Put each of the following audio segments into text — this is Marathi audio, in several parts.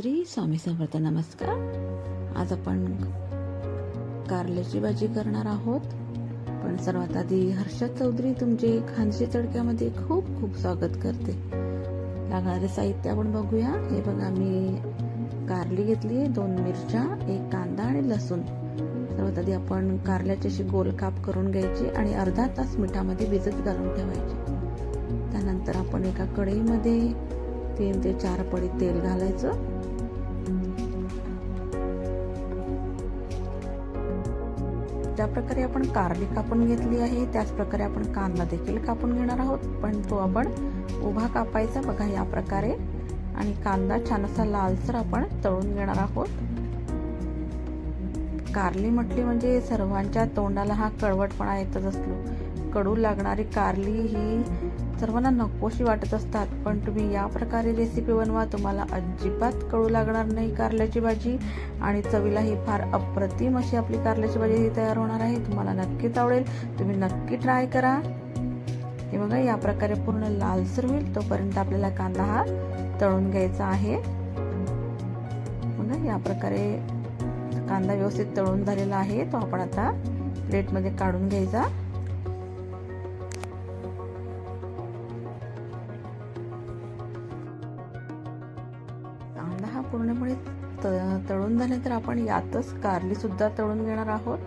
श्री स्वामी समर्थ नमस्कार. आज आपण कारल्याची भाजी करणार आहोत. पण सर्वात आधी हर्षद चौधरी तुमचे खानशी तडक्यामध्ये खूप खूप स्वागत करते. लागणारे साहित्य आपण बघूया. हे बघा मी कारली घेतली दोन मिरच्या एक कांदा आणि लसूण. सर्वात आधी आपण कारल्याची अशी गोल काप करून घ्यायची आणि अर्धा तास मिठामध्ये भिजत घालून ठेवायची. त्यानंतर आपण एका कढईमध्ये तीन ते चार पडी तेल घालायचं. ज्या प्रकारे आपण कारली कापून घेतली आहे त्याच प्रकारे आपण कांदा देखील कापून घेणार आहोत. पण तो आपण उभा कापायचा बघा या प्रकारे. आणि कांदा छान असा लालसर आपण तळून घेणार आहोत. कारली म्हटली म्हणजे सर्वांच्या तोंडाला हा कळवटपणा येतच असलो कडू लागणारी कारली ही सर्वांना नकोशी वाटत असतात पण तुम्ही या प्रकारे रेसिपी बनवा तुम्हाला अजिबात कळू लागणार नाही कारल्याची भाजी. आणि चवीला ही फार अप्रतिम अशी आपली कारल्याची भाजी ही तयार होणार आहे. तुम्हाला नक्कीच आवडेल. तुम्ही नक्की ट्राय करा. हे बघा या प्रकारे पूर्ण लालसर होईल. तोपर्यंत आपल्याला कांदा हा तळून घ्यायचा आहे. बघा या प्रकारे कांदा व्यवस्थित तळून झालेला आहे. तो आपण आता प्लेटमध्ये काढून घ्यायचा. हा तळून झाले तर आपण यातच कारली सुद्धा तळून घेणार आहोत.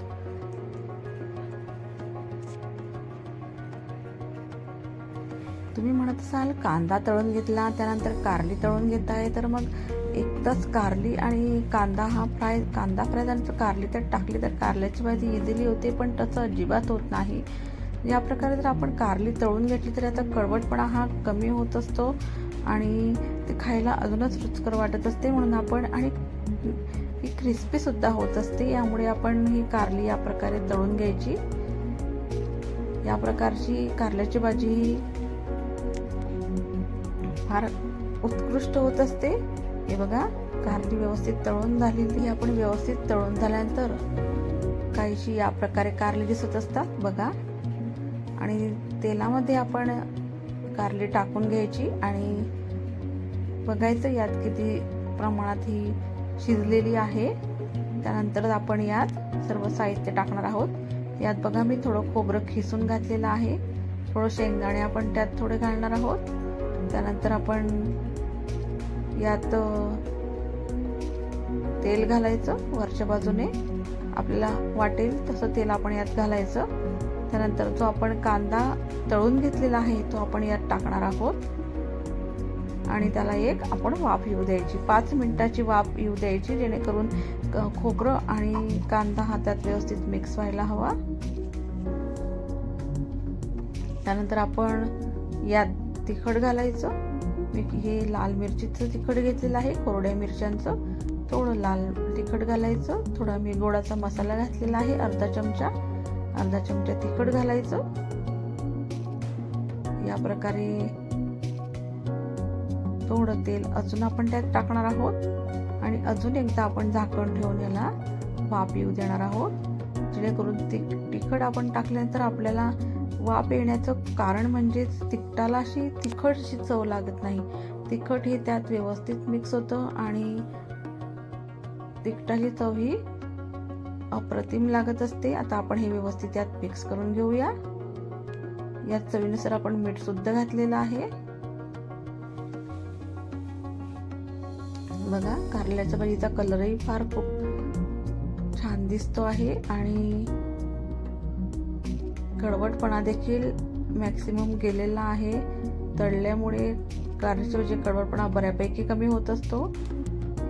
तुम्ही म्हणत असाल कांदा तळून घेतला त्यानंतर कारली तळून घेत आहे तर मग एकदाच कारली आणि कांदा हा फ्राय कांदा फ्राय झाल्यानंतर कारली तर टाकली तर कारल्याची भाजी इझिली होते पण तसं अजिबात होत नाही. या प्रकारे जर आपण कारली तळून घेतली तरी आता कडवटपणा हा कमी होत असतो आणि ते खायला अजूनच रुचकर वाटत असते म्हणून आपण आणि ही क्रिस्पीसुद्धा होत असते. यामुळे आपण ही कारली या प्रकारे तळून घ्यायची. या प्रकारची कारल्याची भाजी ही फार उत्कृष्ट होत असते. हे बघा कारली व्यवस्थित तळून झालेली आपण व्यवस्थित तळून झाल्यानंतर काहीशी या प्रकारे कारली दिसत असतात. बघा. आणि तेलामध्ये आपण कारली टाकून घ्यायची आणि बघायचं यात किती प्रमाणात ही शिजलेली आहे. त्यानंतर आपण यात सर्व साहित्य टाकणार आहोत. यात बघा मी थोडं खोबरं खिसून घातलेलं आहे. थोडं शेंगदाणे आपण त्यात थोडे घालणार आहोत. त्यानंतर आपण यात तेल घालायचं वरच्या बाजूने. आपल्याला वाटेल तसं तेल आपण यात घालायचं. त्यानंतर जो आपण कांदा तळून घेतलेला आहे तो आपण यात टाकणार आहोत. आणि त्याला एक आपण वाफ येऊ द्यायची. पाच मिनिटाची वाफ येऊ द्यायची जेणेकरून खोबरं आणि कांदा हा त्यात व्यवस्थित मिक्स व्हायला हवा. त्यानंतर आपण यात तिखट घालायचं. मी हे लाल मिरचीचं तिखट घेतलेलं आहे कोरड्या मिरच्यांचं. थोडं लाल तिखट घालायचं. थोडा मी गोडाचा मसाला घातलेला आहे अर्धा चमचा. अर्धा म्हणजे चमचा तिखट घालायचं. या प्रकारे थोडं तेल अजून आपण त्यात टाकणार आहोत. आणि अजून एकदा आपण झाकण ठेवून याला वाफ येऊ देणार आहोत. जेणेकरून तिखट आपण टाकल्यानंतर आपल्याला वाफ येण्याचं कारण म्हणजेच तिखटाला अशी तिखट अशी चव लागत नाही. तिखट हे त्यात व्यवस्थित मिक्स होतं आणि तिखटाची चव ही अप्रतिम लागत असते. आता आपण हे व्यवस्थित यात मिक्स करून घेऊया. यात चवीनुसार आपण मीठ सुद्धा घातलेलं आहे. बघा कारल्याच्या भाजीचा कलरही फार खूप छान दिसतो आहे आणि कडवटपणा देखील मॅक्सिमम गेलेला आहे. तळल्यामुळे कारल्याची भाजी कडवटपणा बऱ्यापैकी कमी होत असतो.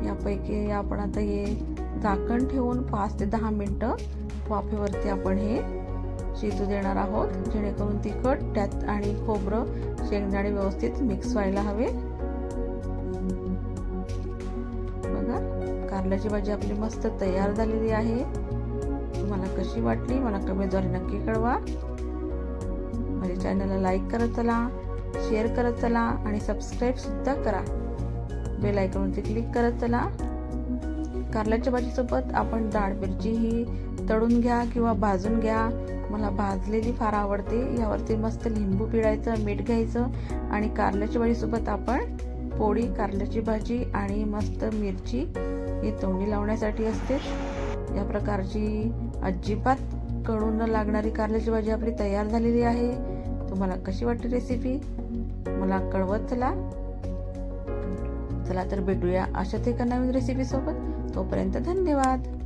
यापैकी आपण आता हे झाकण ठेवून पाच ते दहा मिनटं वाफेवरती आपण हे शिजू देणार आहोत. जेणेकरून तिखट त्यात आणि खोबरं शेंगदाणे व्यवस्थित मिक्स व्हायला हवे. बघा कारल्याची भाजी आपली मस्त तयार झालेली आहे. तुम्हाला कशी वाटली मला कमेंटद्वारे नक्की कळवा. माझ्या चॅनलला लाईक करत चला शेअर करत चला आणि सबस्क्राईब सुद्धा करा. बेल आयकॉनवरती क्लिक करत चला. कारल्याच्या भाजीसोबत आपण डाळ मिरची ही तळून घ्या किंवा भाजून घ्या. मला भाजलेली फार आवडते. यावरती मस्त लिंबू पिळायचं मीठ घ्यायचं आणि कारल्याच्या भाजीसोबत आपण पोळी कारल्याची भाजी आणि मस्त मिरची ही तोंडी लावण्यासाठी असते. या प्रकारची अजिबात कडू न लागणारी कारल्याची भाजी आपली तयार झालेली आहे. तुम्हाला कशी वाटते रेसिपी मला कळवत चला. चला तर भेटूया अशाच एका नवीन रेसिपी सोबत. तोपर्यंत धन्यवाद.